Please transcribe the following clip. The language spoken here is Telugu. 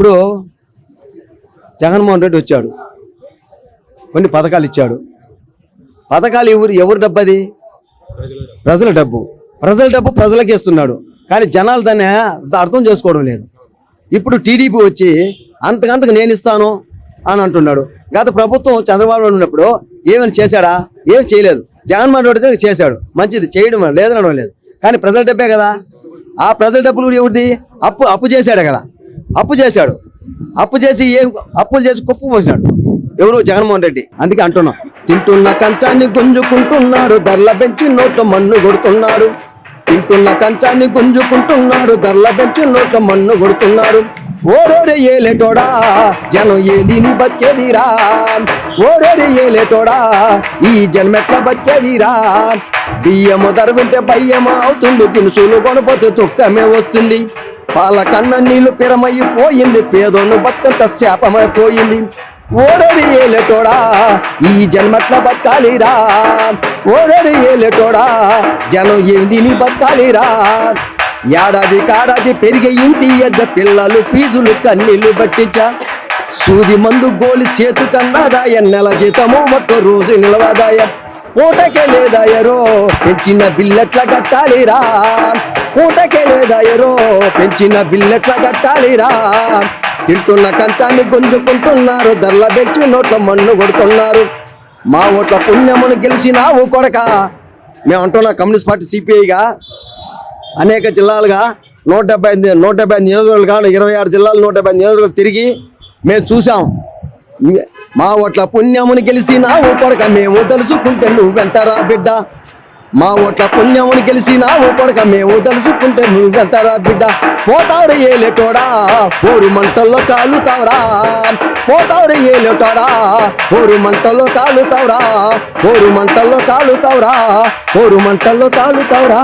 ఇప్పుడు జగన్మోహన్ రెడ్డి వచ్చాడు. కొన్ని పథకాలు ఇచ్చాడు. పథకాలు ఎవరు ఎవరు డబ్బు అది? ప్రజల డబ్బు. ప్రజల డబ్బు ప్రజలకి ఇస్తున్నాడు కానీ జనాలు దాన్ని అర్థం చేసుకోవడం లేదు. ఇప్పుడు టీడీపీ వచ్చి అంతకంతకు నేను ఇస్తాను అని అంటున్నాడు. గత ప్రభుత్వం చంద్రబాబు ఉన్నప్పుడు ఏమైనా చేశాడా? ఏం చేయలేదు. జగన్మోహన్ రెడ్డి చేశాడు. మంచిది చేయడం లేదనడం లేదు. కానీ ప్రజల డబ్బే కదా. ఆ ప్రజల డబ్బులు కూడా ఎవరిది? అప్పు అప్పు చేశాడు కదా. అప్పు చేశాడు. అప్పు చేసి ఏ అప్పులు చేసి కుప్పు పోసినాడు. ఎవరు? జగన్మోహన్ రెడ్డి. అందుకే అంటున్నాం. తింటున్న కంచాన్ని గుంజుకుంటున్నాడు. ధరల పెంచి నోట్లో మన్ను కొడుతున్నాడు. తింటున్న కంచాన్ని గుంజుకుంటున్నాడు. ధరల పెంచి నోట్లో మన్ను కొడుతున్నాడు. ఓరోరే ఏలేటోడా? జనం ఏదిని బతికేదిరా? ఓరోరే ఏలేటోడా? ఈ జన్మెట్ల బతికేదిరా? బియ్యము ధర వింటే భయ్యము అవుతుంది దినుసులు కొనపోతే తుక్కమే వస్తుంది. పాల కన్న నీళ్ళు పిరమైపోయింది పేదోను బతుకంత శాపమైపోయింది. ఓడరి ఏలేటోడా ఈ జన్మట్ల బతకాలిరా. ఓడరి ఏలేటోడా జనం ఏందిని బతకాలిరా. ఏడాది కాడాది పెరిగే ఇంటి ఎద్ద పిల్లలు ఫీజులు కన్నీళ్ళు బట్టించా. సూది మందు గోలి చేతు కన్నాదాయ నెల జీతము ఒక్క రోజు నిలవదాయ. పూటకే లేదాయరో పెంచిన బిల్లెట్ల కట్టాలిరా. పూటకే లేదాయరో పెంచిన బిల్లెట్ల కట్టాలిరా. తింటున్న కంచాన్ని గుంజుకుంటున్నారు ధరల పెంచి నోట్ల మన్ను కొడుతున్నారు. మా ఓట్ల పుణ్యమును గెలిచినావు కొడక. మేము అంటున్నా కమ్యూనిస్ట్ పార్టీ సిపిఐగా అనేక జిల్లాలుగా నూట డెబ్బై ఐదు నూట డెబ్బై ఐదు నియోజకవర్గాలు ఇరవై ఆరు జిల్లాలు నూట డెబ్బై ఐదు నియోజకవర్గాలు తిరిగి మేము చూసాం మా ఓట్ల పుణ్యముని గెలిచి నా కొడక మేము తెలుసుకుంటే నువ్వెంతరా బిడ్డ? మా ఓట్ల పుణ్యముని గెలిచి నా కొడక మేము తెలుసుకుంటే నువ్వెంతరా బిడ్డ? పోతావురు ఏలేటోడా? పోరు మంటల్లో కాలుతావురా. పోతావురు ఏలేటోడా? పోరు మంటల్లో కాలుతావురా. పోరు మంటల్లో కాలుతావురా. పోరు మంటల్లో కాలుతావురా.